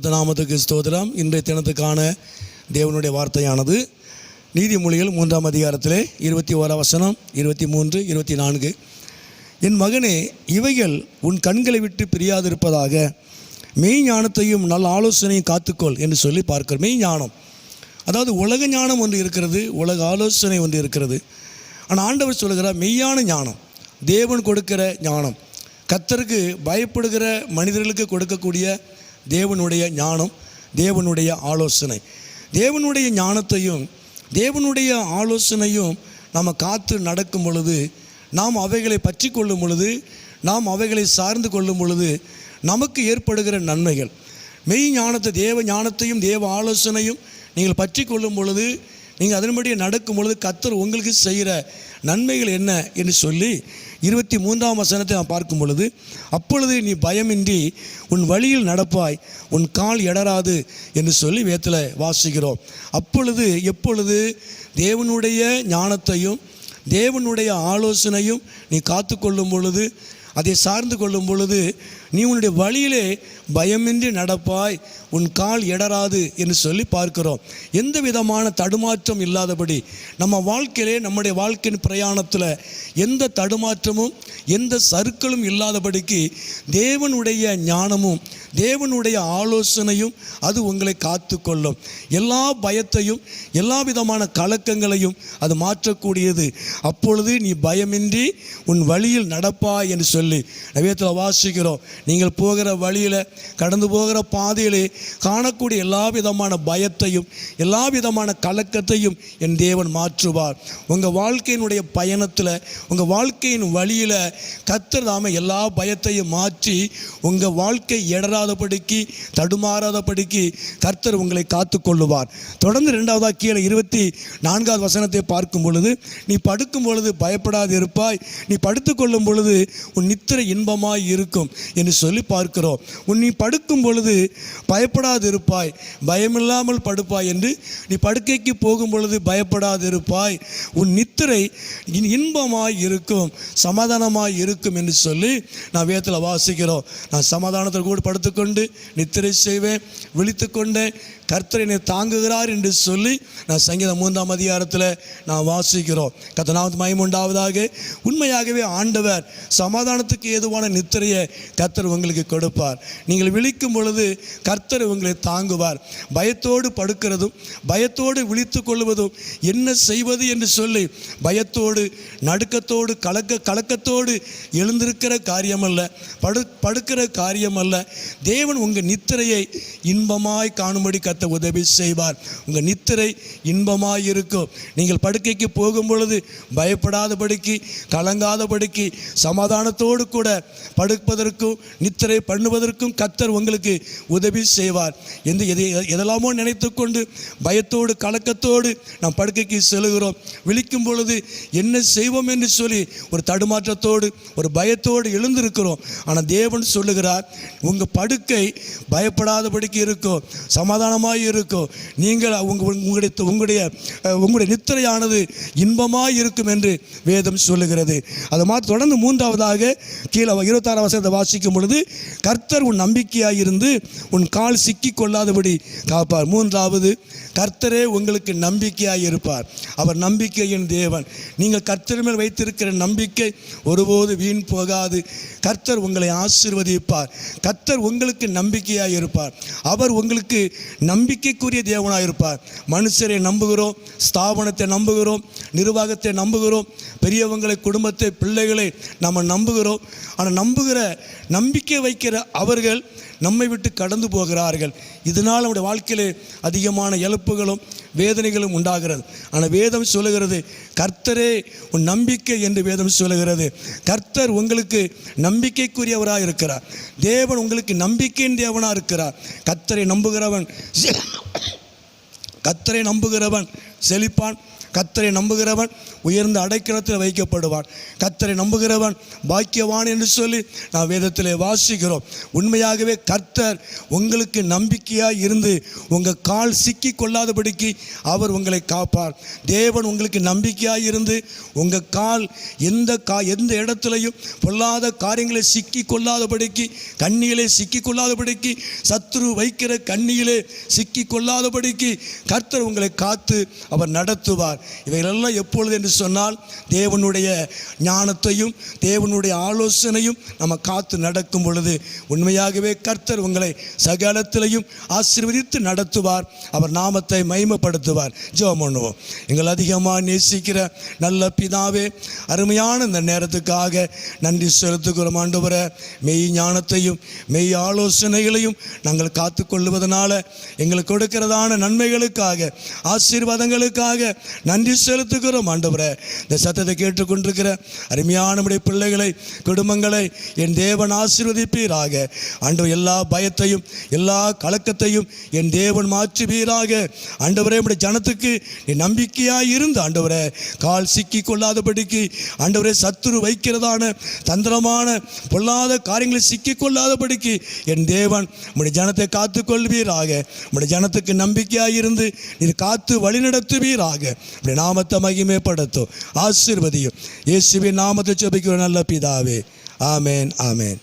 பரிசுத்த நாமத்துக்கு ஸ்தோதிரம் இன்றைய தினத்துக்கான தேவனுடைய வார்த்தையானது நீதிமொழிகள் மூன்றாம் அதிகாரத்திலே இருபத்தி ஓராம் வசனம் இருபத்தி மூன்று இருபத்தி நான்கு. என் மகனே இவைகள் உன் கண்களை விட்டு பிரியாதிருப்பதாக மெய் ஞானத்தையும் நல்ல ஆலோசனையும் காத்துக்கொள் என்று சொல்லி பார்க்கிறோம் மெய் ஞானம். அதாவது உலக ஞானம் ஒன்று இருக்கிறது உலக ஆலோசனை ஒன்று இருக்கிறது. ஆனால் ஆண்டவர் சொல்லுகிறார் மெய்யான ஞானம் தேவன் கொடுக்கிற ஞானம் கத்தருக்கு பயப்படுகிற மனிதர்களுக்கு கொடுக்கக்கூடிய தேவனுடைய ஞானம் தேவனுடைய ஆலோசனை. தேவனுடைய ஞானத்தையும் தேவனுடைய ஆலோசனையும் நாம் காத்து நடக்கும் பொழுது நாம் அவைகளை பற்றி கொள்ளும் பொழுது நாம் அவைகளை சார்ந்து கொள்ளும் பொழுது நமக்கு ஏற்படுகிற நன்மைகள். மெய் ஞானத்தை தேவ ஞானத்தையும் தேவ ஆலோசனையும் நீங்கள் பற்றி கொள்ளும் பொழுது நீங்கள் அதன்படி நடக்கும் பொழுது கத்தர் உங்களுக்கு செய்கிற நன்மைகள் என்ன என்று சொல்லி இருபத்தி மூன்றாம் வசனத்தை நான் பார்க்கும் பொழுது அப்பொழுது நீ பயமின்றி உன் வழியில் நடப்பாய் உன் கால் எடராது என்று சொல்லி வேத்தில் வாசிக்கிறோம். அப்பொழுது எப்பொழுது தேவனுடைய ஞானத்தையும் தேவனுடைய ஆலோசனையும் நீ காத்து கொள்ளும் பொழுது அதை சார்ந்து கொள்ளும் பொழுது நீ உன்னுடைய வழியிலே பயமின்றி நடப்பாய். உன் கால் இடராது என்று சொல்லி பார்க்கிறோம். எந்த விதமான தடுமாற்றம் இல்லாதபடி நம்ம வாழ்க்கையிலே நம்முடைய வாழ்க்கையின் பிரயாணத்தில் எந்த தடுமாற்றமும் எந்த சறுக்களும் இல்லாதபடிக்கு தேவனுடைய ஞானமும் தேவனுடைய ஆலோசனையும் அது உங்களை காத்து கொள்ளும் எல்லா பயத்தையும் எல்லா விதமான கலக்கங்களையும் அது மாற்றக்கூடியது. அப்பொழுது நீ பயமின்றி உன் வழியில் நடப்பாய் என்று சொல்லி நவியத்தில் வாசிக்கிறோம். நீங்கள் போகிற வழியில் கடந்து போகிற பாதையிலே காணக்கூடிய எல்லா விதமான பயத்தையும் எல்லா விதமான கலக்கத்தையும் என் தேவன் மாற்றுவார். உங்கள் வாழ்க்கையினுடைய பயணத்தில் உங்கள் வாழ்க்கையின் வழியில் கத்தர் எல்லா பயத்தையும் மாற்றி உங்கள் வாழ்க்கை எடராதபடிக்கு தடுமாறாதபடிக்கு கர்த்தர் உங்களை காத்து கொள்ளுவார் தொடர்ந்து ரெண்டாவதாக கீழே இருபத்தி நான்காவது வசனத்தை பார்க்கும் பொழுது நீ படுக்கும் பொழுது பயப்படாது இருப்பாய் நீ படுத்துக்கொள்ளும் பொழுது உன் நித்திரை இன்பமாய் இருக்கும். என்று சொல்லி பார்க்கிறோம். உன் நீ படுக்கும் பொழுது பயப்படாது இருப்பாய் பயமில்லாமல் படுப்பாய் என்று நீ படுக்கைக்கு போகும் பொழுது பயப்படாது இருப்பாய் உன் நித்திரை இன் இன்பமாய் இருக்கும் சமாதானமாய் இருக்கும் என்று சொல்லி நான் வேதத்தில் வாசிக்கிறோம். நான் சமாதானத்தில் கூட படுத்துக்கொண்டு நித்திரை செய்வேன் விழித்து கொண்டேன் கர்த்தர் என்னை தாங்குகிறார் என்று சொல்லி நான் சங்கீதம் மூன்றாம் அதிகாரத்தில் நான் வாசிக்கிறோம். கத்தனாவது மயமுண்டாவதாக உண்மையாகவே ஆண்டவர் சமாதானத்துக்கு ஏதுவான நித்திரையை கர்த்தர் உங்களுக்கு கொடுப்பார். நீங்கள் விழிக்கும் பொழுது கர்த்தர் உங்களை தாங்குவார். பயத்தோடு படுக்கிறதும் பயத்தோடு விழித்து கொள்வதும் என்ன செய்வது என்று சொல்லி பயத்தோடு நடுக்கத்தோடு கலக்க கலக்கத்தோடு எழுந்திருக்கிற காரியமல்ல படு படுக்கிற காரியமல்ல. தேவன் உங்கள் நித்திரையை இன்பமாய் காணும்படி கத்த உதவி செய்வார். உங்கள் நித்திரை இன்பமாக இருக்கும் நீங்கள் படுக்கைக்கு போகும் பொழுது பயப்படாதபடிக்கு கலங்காதபடிக்கு சமாதானத்தோடு கூட படுப்பதற்கும் நித்திரை பண்ணுவதற்கும் கத்தர் உங்களுக்கு உதவி செய்வார். எந்த எதை எதெல்லாமோ நினைத்துக்கொண்டு பயத்தோடு கலக்கத்தோடு நாம் படுக்கைக்கு செல்கிறோம் விழிக்கும் பொழுது என்ன செய்வோம் என்று சொல்லி ஒரு தடுமாற்றத்தோடு ஒரு பயத்தோடு எழுந்திருக்கிறோம். ஆனால் தேவன் சொல்லுகிறார் உங்கள் படுக்கை பயப்படாதபடிக்கு இருக்கும். இருக்கும் நீங்கள் உங்கள் உங்களுடைய உங்களுடைய உங்களுடைய நித்திரையானது இன்பமாய் இருக்கும் என்று வேதம் சொல்லுகிறது. அது மாதிரி தொடர்ந்து மூன்றாவதாக கீழே இருபத்தாறாம் வசனத்தை வாசிக்கும் பொழுது கர்த்தர் உன் நம்பிக்கையாக இருந்து உன் கால் சிக்கி கொள்ளாதபடி காப்பார். மூன்றாவது கர்த்தரே உங்களுக்கு நம்பிக்கையாக இருப்பார். அவர் நம்பிக்கையின் தேவன். நீங்கள் கர்த்தர் மேல் வைத்திருக்கிற நம்பிக்கை ஒருபோது வீண் போகாது. கர்த்தர் உங்களை ஆசீர்வதிப்பார். கர்த்தர் உங்களுக்கு நம்பிக்கையாக இருப்பார். அவர் உங்களுக்கு நம்பிக்கைக்குரிய தேவனாக இருப்பார். மனுஷரை நம்புகிறோம் ஸ்தாபனத்தை நம்புகிறோம் நிர்வாகத்தை நம்புகிறோம் பெரியவங்களை குடும்பத்தை பிள்ளைகளை நம்ம நம்புகிறோம். ஆனால் நம்புகிற நம்பிக்கை வைக்கிற அவர்கள் நம்மை விட்டு கடந்து போகிறார்கள். இதனால் நம்முடைய வாழ்க்கையில் அதிகமான இழப்புகளும் வேதனைகளும் உண்டாகிறது. ஆனால் வேதம் சொல்லுகிறது கர்த்தரே உன் நம்பிக்கை என்று வேதம் சொல்லுகிறது. கர்த்தர் உங்களுக்கு நம்பிக்கைக்குரியவராக இருக்கிறார். தேவன் உங்களுக்கு நம்பிக்கையின் தேவனாக இருக்கிறார். கர்த்தரை நம்புகிறவன் கத்தரை நம்புகிறவன் செழிப்பான் கத்தரை நம்புகிறவன் உயர்ந்த அடைக்கலத்தில் வைக்கப்படுவான். கத்தரை நம்புகிறவன் பாக்கியவான் என்று சொல்லி நான் வேதத்தில் வாசிக்கிறோம். உண்மையாகவே கர்த்தர் உங்களுக்கு நம்பிக்கையாக இருந்து உங்கள் கால் சிக்கி கொள்ளாதபடிக்கு அவர் உங்களை காப்பார். தேவன் உங்களுக்கு நம்பிக்கையாக இருந்து உங்கள் கால் எந்த கா எந்த இடத்துலையும் பொல்லாத காரியங்களை சிக்கி கொள்ளாதபடிக்கு கண்ணியிலே சிக்கி கொள்ளாதபடிக்கு சத்ரு வைக்கிற கண்ணியிலே சிக்கி கொள்ளாதபடிக்கு கர்த்தர் உங்களை காத்து அவர் நடத்துவார். இவைகளெல்லாம் எப்பொழுது என்று சொன்னால் தேவனுடைய ஞானத்தையும் தேவனுடைய ஆலோசனையும் நம்ம காத்து நடக்கும் பொழுது உண்மையாகவே கர்த்தர் உங்களை சகலத்திலையும் ஆசீர்வதித்து நடத்துவார். அவர் நாமத்தை மைமப்படுத்துவார் ஜெபம் பண்ணுவோம். எங்கள் அதிகமாக நேசிக்கிற நல்ல பிதாவே அருமையான இந்த நேரத்துக்காக நன்றி செலுத்துகிறோம். ஆண்டவரே மெய் ஞானத்தையும் மெய் ஆலோசனைகளையும் நாங்கள் காத்துக்கொள்வதனால எங்களுக்கு கொடுக்கிறதான நன்மைகளுக்காக ஆசீர்வாதங்களுக்காக நன்றி செலுத்துகிறோம் ஆண்டவரே. இந்த சத்தத்தை கேட்டுக்கொண்டிருக்கிற அருமையான நம்முடைய பிள்ளைகளை குடும்பங்களை என் தேவன் ஆசீர்வதிப்பீராக. ஆண்டவர் எல்லா பயத்தையும் எல்லா கலக்கத்தையும் என் தேவன் மாற்றுவீராக. ஆண்டவரே நம்முடைய ஜனத்துக்கு நீ நம்பிக்கையாக இருந்து ஆண்டவரே கால் சிக்கி கொள்ளாதபடிக்கு ஆண்டவரே சத்துரு வைக்கிறதான தந்திரமான பொல்லாத காரியங்களை சிக்கி கொள்ளாதபடிக்கு என் தேவன் நம்முடைய ஜனத்தை காத்து கொள்வீராக நம்முடைய ஜனத்துக்கு நம்பிக்கையாக இருந்து நீர் காத்து வழிநடத்துவீராக. நம்முடைய நாமத்தை மகிமைப்படுத்தும் ஆசீர்வதியும் இயேசுவின் நாமத்தை ஜெபிக்கிற நல்ல பிதாவே ஆமேன் ஆமேன்